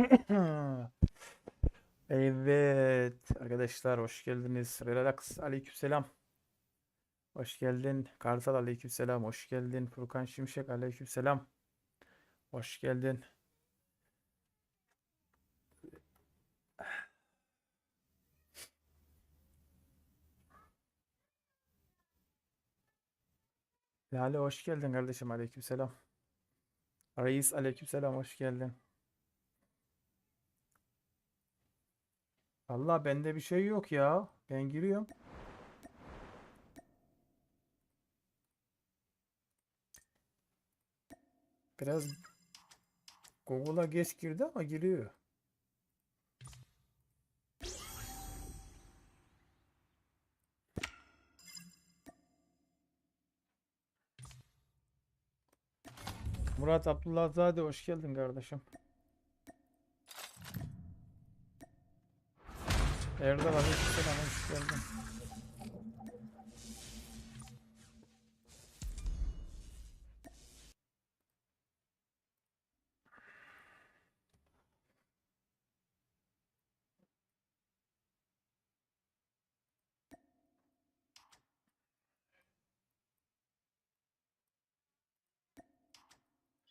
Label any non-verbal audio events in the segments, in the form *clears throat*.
*laughs* Evet arkadaşlar hoş geldiniz. Relax aleykümselam. Hoş geldin. Kartal aleykümselam. Hoş geldin. Furkan Şimşek aleykümselam. Hoş geldin. Lale hoş geldin kardeşim aleykümselam. Reis aleykümselam hoş geldin. Allah bende bir şey yok ya. Ben giriyorum. Biraz Google'a geç girdi ama giriyor. Murat Abdullahzade hoş geldin kardeşim. Erdal Aleykümselam hoş geldin.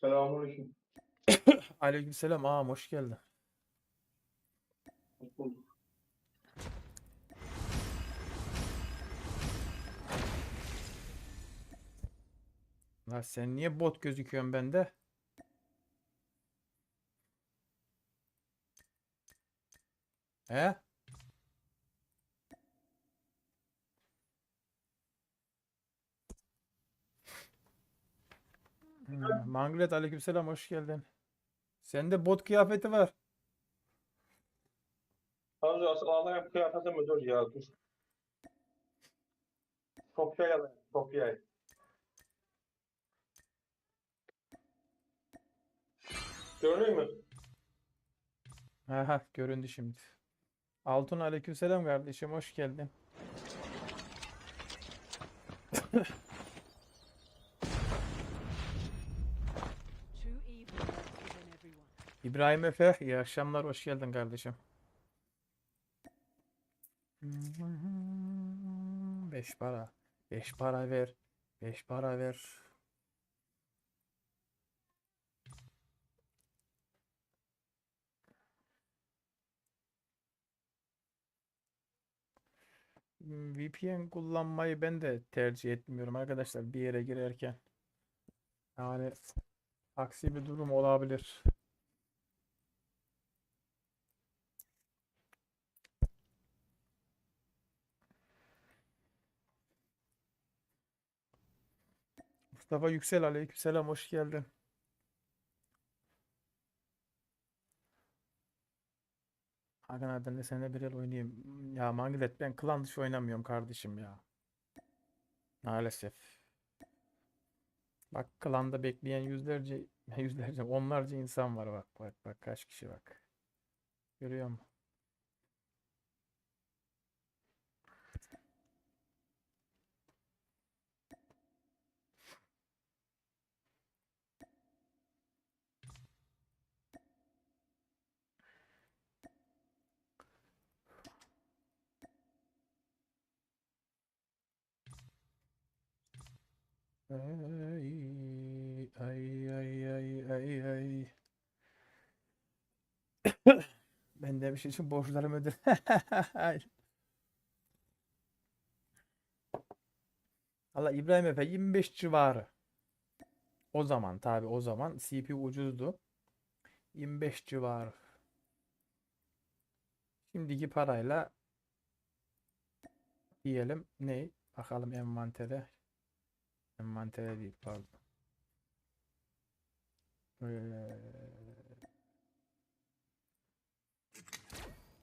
Selamünaleyküm. *coughs* Aleykümselam ağam hoş geldin. La sen niye bot gözüküyorsun bende? He? Hmm, Manglet aleykümselam hoş geldin. Sende bot kıyafeti var. Abi asıl alayım kıyafeti mi? Dur ya dur. Kopya alayım. Kopya. Görünüyor mu? Aha göründü şimdi. Altun aleykümselam kardeşim hoş geldin. İbrahim Efe, iyi akşamlar, hoş geldin kardeşim. Beş para, beş para ver, beş para ver. VPN kullanmayı ben de tercih etmiyorum arkadaşlar bir yere girerken. Yani aksi bir durum olabilir. Mustafa Yüksel aleykümselam hoş geldin. Hakan abi ben de seninle bir el oynayayım. Ya Manglet ben klan dışı oynamıyorum kardeşim ya. Maalesef. Bak klanda bekleyen yüzlerce *laughs* yüzlerce onlarca insan var bak bak bak kaç kişi bak. Görüyor musun? Ay ay ay ay ay ay. Ben de bir şey için borçlarım ödül. *laughs* Allah İbrahim Efe 25 civarı. O zaman tabi o zaman CPU ucuzdu. 25 civarı. Şimdiki parayla diyelim ne? Bakalım envantere. Envantere değil pardon. Ee,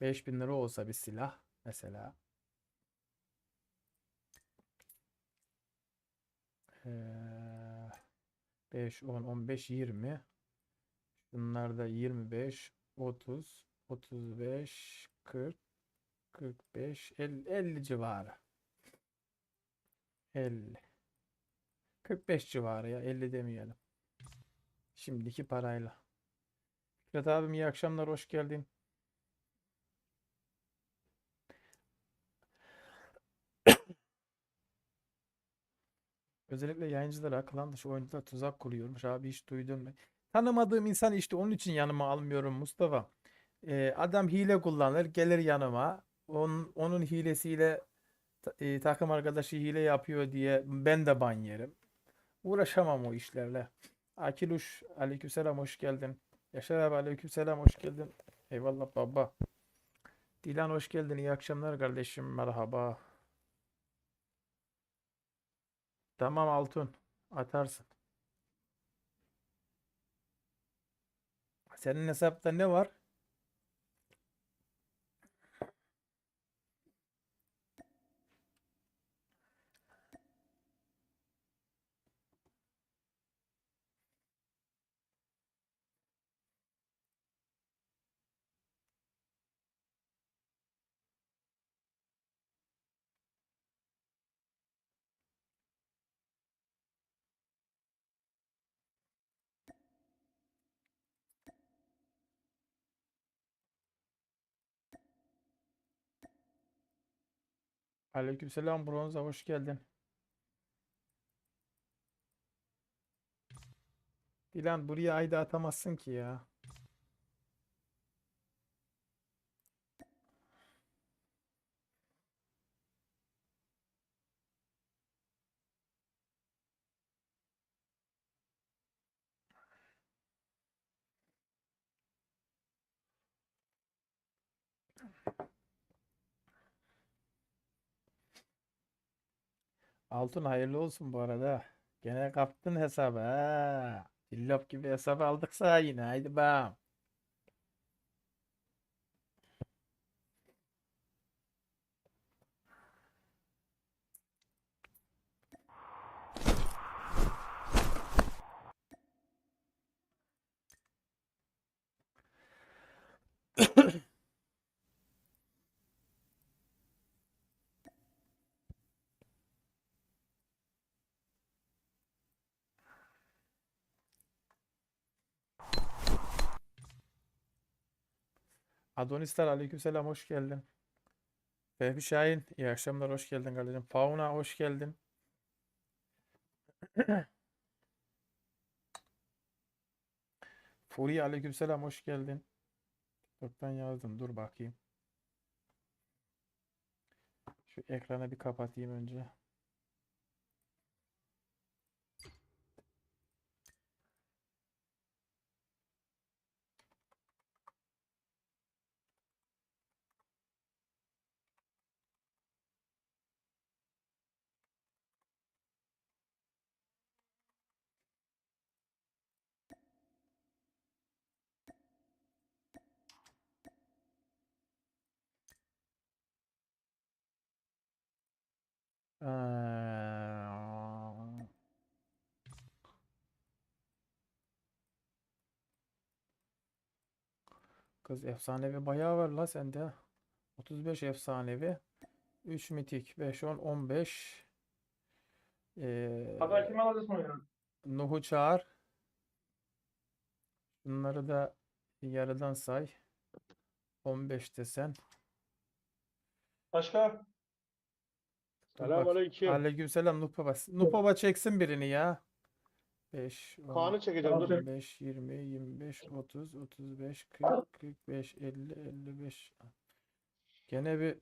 5000 lira olsa bir silah mesela. Ee, 5, 10, 15, 20. Bunlar da 25, 30, 35, 40, 45, 50, 50 civarı. 50. 45 civarı ya 50 demeyelim. Şimdiki parayla. Fikret abim iyi akşamlar, hoş geldin. *coughs* Özellikle yayıncılara akıllan dışı oyuncular tuzak kuruyormuş abi hiç duydun mu? Tanımadığım insan işte onun için yanıma almıyorum Mustafa. Ee, adam hile kullanır gelir yanıma. Onun, onun hilesiyle e, takım arkadaşı hile yapıyor diye ben de ban yerim. Uğraşamam o işlerle. Akiluş aleykümselam hoş geldin. Yaşar abi aleykümselam hoş geldin. Eyvallah baba. Dilan hoş geldin. İyi akşamlar kardeşim. Merhaba. Tamam Altun. Atarsın. Senin hesapta ne var? Aleykümselam Bronza hoş geldin. Dilan buraya ayda atamazsın ki ya. Altın hayırlı olsun bu arada. Gene kaptın hesabı ha. Cillop gibi hesabı aldık sana yine. Haydi bakalım. Adonistar aleykümselam hoş geldin. Fehmi Şahin iyi akşamlar hoş geldin kardeşim. Fauna hoş geldin. *clears throat* Furi aleykümselam hoş geldin. TikTok'tan yazdım dur bakayım. Şu ekranı bir kapatayım önce. Kız efsanevi bayağı var la sende. 35 efsanevi. 3 mitik. 5, 10, 15. Ee, Haber kim alacaksın ya? Nuh'u çağır. Bunları da yarıdan say. 15 desen. Başka? Dur bak. Selamünaleyküm. Aleykümselam Nuh Baba. Nuh Baba çeksin birini ya. 5, 10, Kaan'ı çekeceğim dur. 15, 20, 25, 30, 35, 40, 45, 50, 55. Gene bir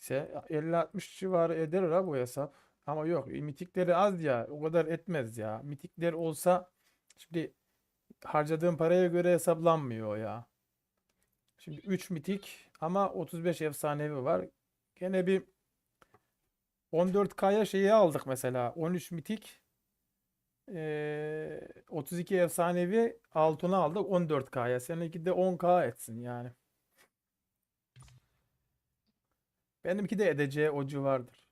ise 50-60 civarı eder ha bu hesap. Ama yok mitikleri az ya o kadar etmez ya. Mitikler olsa şimdi harcadığım paraya göre hesaplanmıyor ya. Şimdi 3 mitik ama 35 efsanevi var. Gene bir 14K'ya şeyi aldık mesela. 13 mitik eee, 32 efsanevi altına aldık 14K'ya. Seninki de 10K etsin yani. Benimki de edeceği o civardır.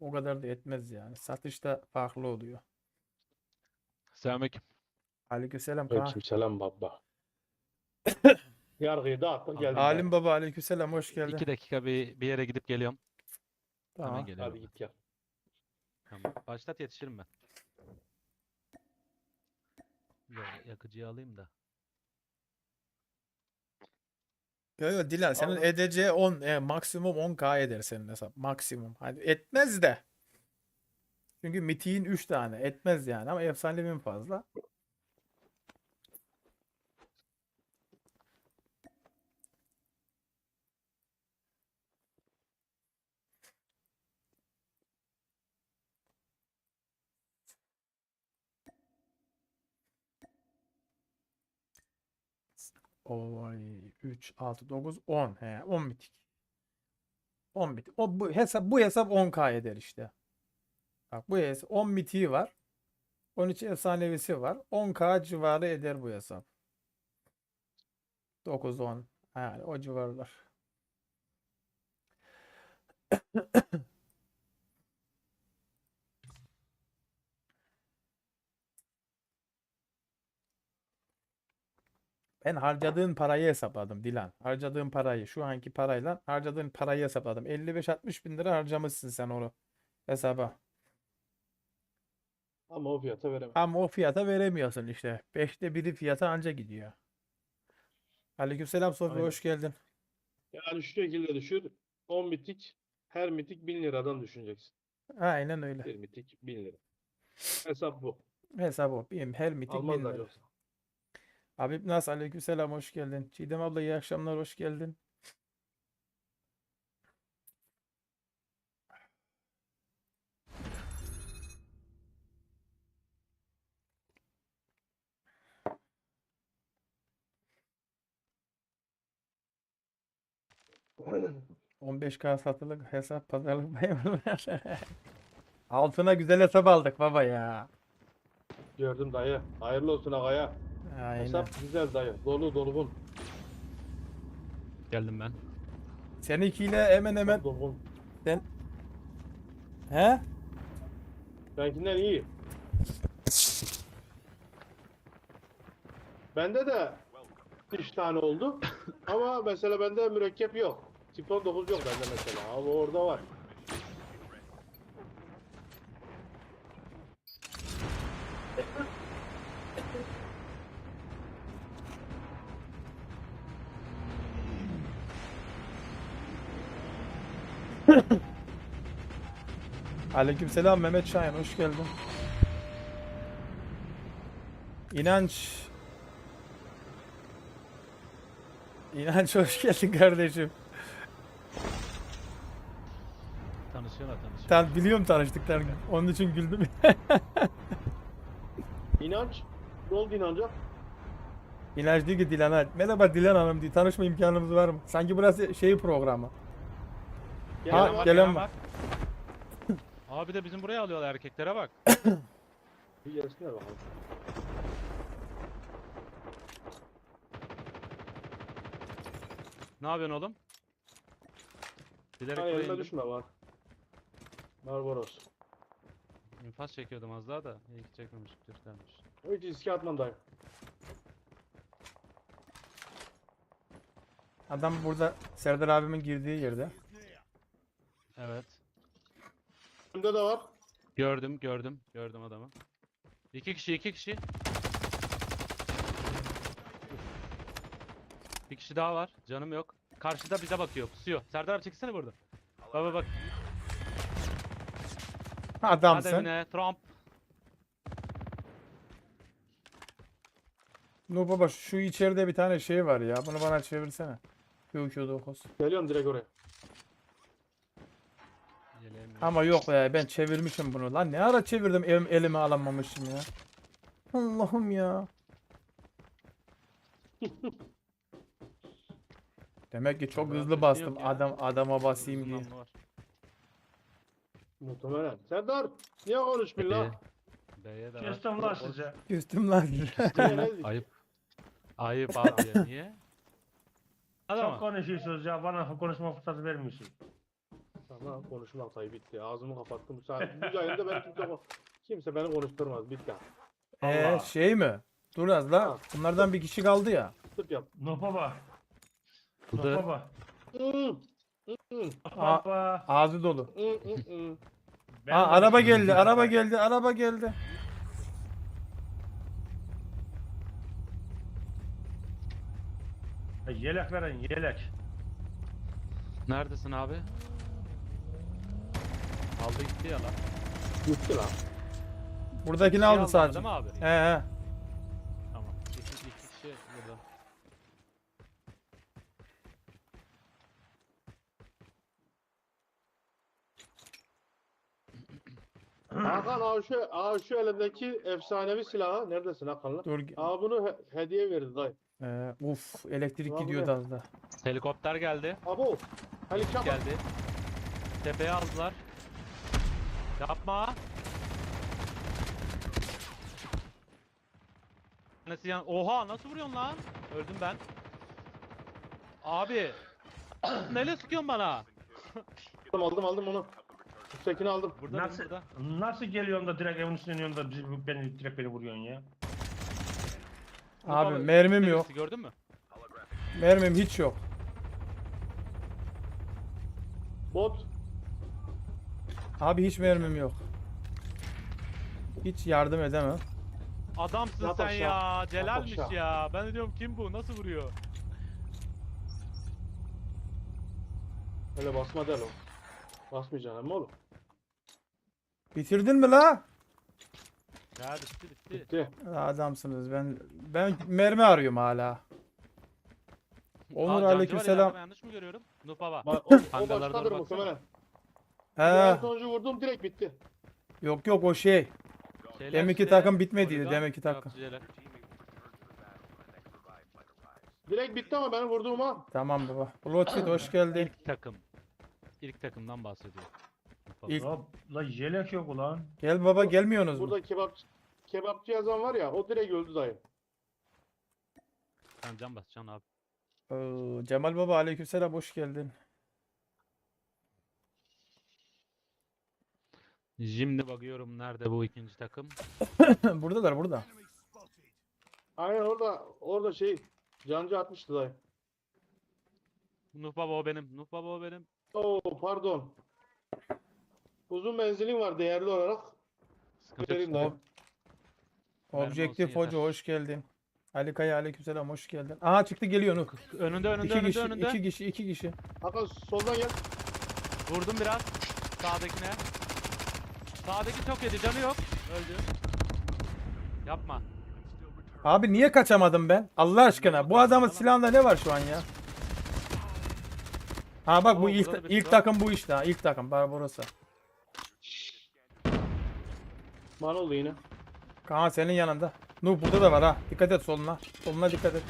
O kadar da etmez yani. Satışta farklı oluyor. Selamünaleyküm. Aleykümselam Kaan. Aleykümselam baba. *coughs* Yargıyı dağıttık geldik. Alim Baba aleykümselam hoş geldin. İki dakika bir, bir yere gidip geliyorum. Hemen Tamam. geliyorum. Hadi git gel. Tamam. Başlat yetişirim ben. Yok yakıcıyı alayım da. Yok yok Dilan senin Anladım. edeceği 10 e, maksimum 10k eder senin hesap. Maksimum. Hadi etmez de. Çünkü mitiğin 3 tane etmez yani ama efsanevi fazla. Oy 3 6 9 10 he 10 mitik. 10 mitik. O bu hesap bu hesap 10k eder işte. Bak bu hesap 10 mitiği var. 13 efsanevisi var. 10k civarı eder bu hesap. 9 10 yani o civarlar. *clears throat* *coughs* Ben harcadığın parayı hesapladım Dilan. Harcadığın parayı şu anki parayla harcadığın parayı hesapladım. 55-60 bin lira harcamışsın sen onu hesaba. Ama o fiyata veremem. Ama o fiyata veremiyorsun işte. Beşte biri fiyata anca gidiyor. Aleykümselam Sofya Aynen. hoş geldin. Yani şu şekilde düşür. 10 mitik her mitik 1000 liradan düşüneceksin. Aynen öyle. Bir mitik 1000 lira. Hesap bu. Hesap o. Benim her mitik bin Almazlar lira. yoksa. Habib Nas aleykümselam hoş geldin. Çiğdem abla iyi akşamlar hoş geldin. Aynen. 15K satılık hesap pazarlık *laughs* payı var. Altına güzel hesap aldık baba ya. Gördüm dayı. Hayırlı olsun ağaya. Aynen. Hesap güzel dayı. Dolu dolgun. Geldim ben. Seninkiyle hemen hemen Dolgun. he? Benimkinden iyi. Bende de 3 tane oldu. *laughs* Ama mesela bende mürekkep yok. Sifon 9 yok bende mesela. Ama orada var. *laughs* Aleykümselam Mehmet Şahin hoş geldin. İnanç İnanç hoş geldin kardeşim. Tanışıyorlar tanışıyorlar. Tan biliyorum tanıştıklarını. Onun için güldüm. *laughs* İnanç. Ne oldu inanca? İnanç diyor ki Dilan'a merhaba Dilan Hanım diye tanışma imkanımız var mı? Sanki burası şey programı. Gel Ha, bak. gelen var. *laughs* Abi de bizim buraya alıyorlar erkeklere bak. *coughs* Bir gelsinler bakalım. Ne yapıyorsun oğlum? Bilerek buraya elime indim. düşme var. Barbaros. İnfaz çekiyordum az daha da. İyi ki çekmemiş. Göstermiş. Hiç riske atmam dayı. Adam burada Serdar abimin girdiği yerde. Evet. Önümde de var. Gördüm gördüm. Gördüm adamı. İki kişi iki kişi. Bir kişi daha var. Canım yok. Karşıda bize bakıyor. Pusuyor. Serdar abi çekilsene burada. Baba bak. Adamsın. Ademine Trump. No baba şu içeride bir tane şey var ya. Bunu bana çevirsene. QQ9. Geliyorum direkt oraya. Ama yok be ben çevirmişim bunu. Lan ne ara çevirdim elim, elime alamamışım ya. Allah'ım ya. *laughs* Demek ki çok hızlı sesi bastım ya. adam adama basayım diye. Muhtemelen. Serdar. Niye konuşmuyorsun lan? B'ye de var. Kestim lan size. *laughs* Küstüm lan. Ayıp. Ayıp abi ya. Niye? Çok Adama. konuşuyorsunuz ya bana konuşma fırsatı vermiyorsun. Tamam konuşmak sayı bitti. Ağzımı kapattım. Bu yayında ben kimse, kimse beni konuşturmaz. Bitti. Ee, Allah. şey mi? Dur az la. Ha. Bunlardan bir kişi kaldı ya. Tıp yap. Nuh baba. Bu da baba. Ağzı dolu. Ben Aa, araba geldi, araba geldi, araba geldi. Yelek verin yelek. Neredesin abi? Aldı gitti ya lan. Gitti lan. Buradakini Şey aldı sadece. Değil mi abi? He he. Tamam. İki, iki kişi burada. Hakan abi şu, abi şu elindeki efsanevi silahı neredesin Hakan lan? Dur. Abi bunu he- hediye verdi dayı. Ee, uf elektrik bu gidiyordu az da. Helikopter geldi. Abo. Helikopter. Geldi. Tepeye aldılar. Yapma. Tanesi yan... Oha nasıl vuruyorsun lan? Öldüm ben. Abi. *clears throat* Neyle sıkıyorsun bana? Aldım aldım aldım onu. Üsttekini aldım. Burada Nasıl, burada. nasıl geliyorsun da direkt evin üstüne iniyorsun da bizi, beni, direkt beni vuruyorsun ya? Abi Baba, mermim birisi yok. Gördün mü? Mermim hiç yok. Bot. Abi hiç mermim yok. Hiç yardım edemem. Adamsın Yat sen aşağı, ya. yat Celal'miş aşağı. ya. Ben de diyorum kim bu? Nasıl vuruyor? Öyle basma del o. Basmayacaksın ama oğlum. Bitirdin mi la? Ya bitti bitti. Bitti. Adamsınız. Ben ben mermi arıyorum hala. Onur Aa, Cancı var aleykümselam. ben Yanlış mı görüyorum? Nuh baba. Ba- o, o Hangarlara başkadır doğru muhtemelen. He. En sonuncu vurdum direkt bitti. Yok yok o şey. Şeyler Deminki işte, takım bitmediydi, Oregon, deminki takım. yapıcılar. Direkt bitti ama benim vurduğuma. Tamam baba. Bloodfeed hoş geldin. İlk takım. İlk takımdan bahsediyor. İlk- La, la yelek yok ulan. Gel baba gelmiyorsunuz mu? Burada kebap kebapçı yazan var ya o direkt öldü dayı. Sen can basacaksın abi. Oo, Cemal baba aleykümselam hoş geldin. Şimdi bakıyorum nerede bu ikinci takım. *laughs* Buradalar burada. Aynen orada orada şey cancı atmıştı dayı. Nuh baba o benim. Nuh baba o benim. Oo pardon. Uzun menzilin var değerli olarak. Sıkıntı yok. Vereyim dayı. Mermi Objektif olsun hoca yeter. hoş geldin. Ali Kaya aleykümselam hoş geldin. Aha çıktı geliyor Nuh. Önünde önünde İki önünde kişi, önünde. iki kişi, iki kişi. Hakan soldan gel. Vurdum biraz. Sağdakine. Sağdaki çok yedi canı yok. Öldü. Yapma. Abi niye kaçamadım ben? Allah aşkına. Bu adamın silahında ne var şu an ya? Ha bak bu ilk, ilk var. takım bu işte. ha, İlk takım Barbarossa. Man oldu yine. Kaan senin yanında. Nuh burada da var ha. Dikkat et soluna. Soluna dikkat et.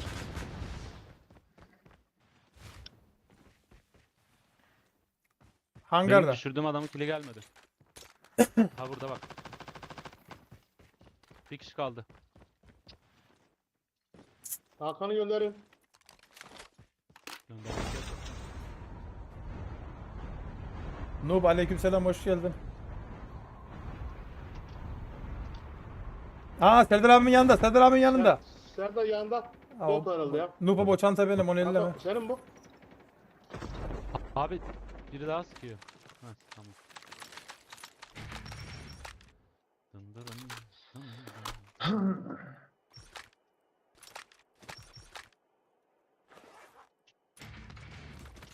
Benim Hangarda. düşürdüğüm adamın kili gelmedi. Ha burada bak. Bir kişi kaldı. Hakan'ı gönderin. Göndermek yok. Noob aleykümselam hoş geldin. Aa Serdar abimin yanında. Serdar abimin yanında. Serdar yanında. Aa, Bot herhalde ya. Noob o çanta benim onu elleme. Hakan, senin bu. Abi biri daha sıkıyor. Ha tamam.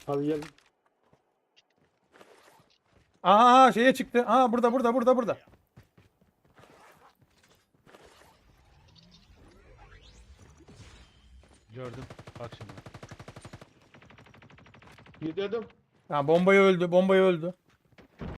Hadi gel. Aa şeye çıktı. Aa burada burada burada burada. Gördüm. Bak şimdi. Gidelim. Ha bombayı öldü. Bombayı öldü.